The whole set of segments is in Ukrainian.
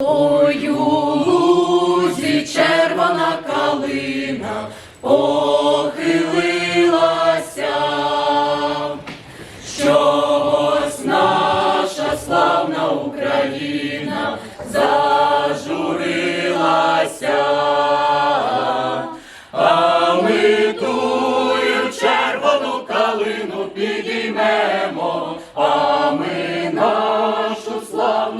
Ой, у лузі червона калина похилилася, чогось наша славна Україна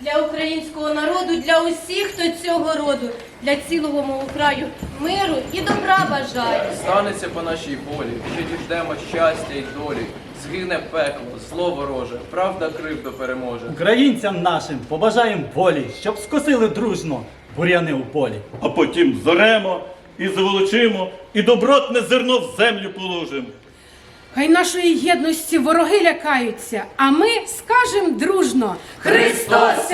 Для українського народу, для усіх, хто цього роду, для цілого мого краю миру і добра бажаю. Станеться по нашій волі, що діждемо щастя й долі. Згине пекло, зло вороже, правда кривду переможе. Українцям нашим побажаєм волі, щоб скосили дружно буряни у полі. а потім зоремо і заволочимо, і добротне зерно в землю положимо. Хай нашої єдності вороги лякаються, а ми скажемо дружно Христос!